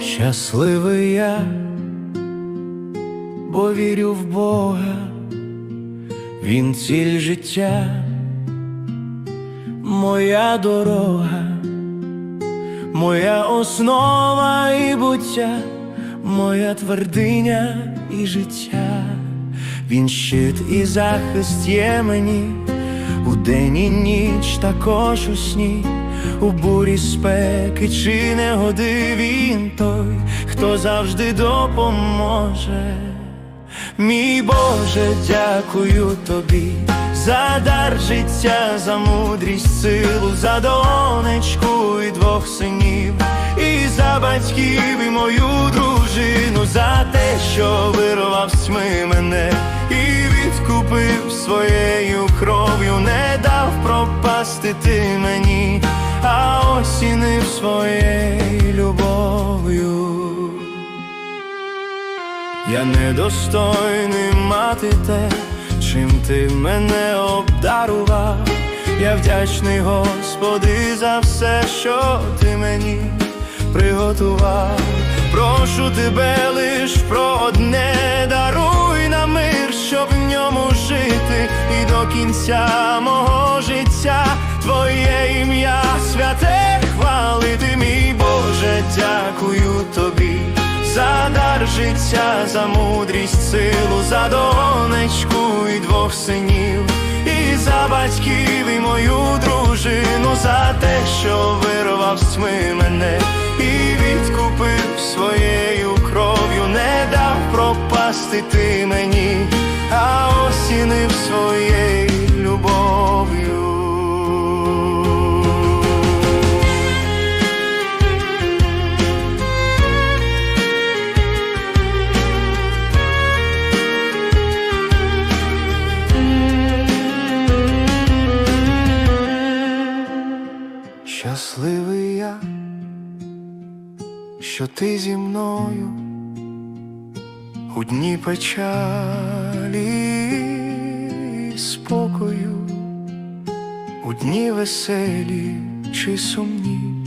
Щасливий я, бо вірю в Бога, Він ціль життя, моя дорога, моя основа і буття, моя твердиня і життя, Він щит і захист є мені, день і ніч також у сні, у бурі спеки чи негоди він той, хто завжди допоможе. Мій Боже, дякую тобі за дар життя, за мудрість, силу, за донечку і двох синів, і за батьків, і мою дружину, за те, що вирвав тьми мене і відкупив своєю кров'ю, не дав пропасти ти мені, а осінив своєю любов'ю. Я недостойний мати те, чим ти мене обдарував. Я вдячний, Господи, за все, що ти мені приготував. Прошу тебе лиш про одне, кінця мого життя. Твоє ім'я святе хвалити, мій Боже, дякую тобі. За дар життя, за мудрість, силу, за донечку і двох синів, і за батьків, і мою дружину, за те, що вирвав тьми мене. І відкупив своєю кров'ю, не дав пропасти ти мені, а осінив своєю Щасливий я, що ти зі мною у дні печалі і спокою, у дні веселі чи сумні,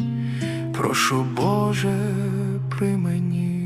прошу Боже при мені.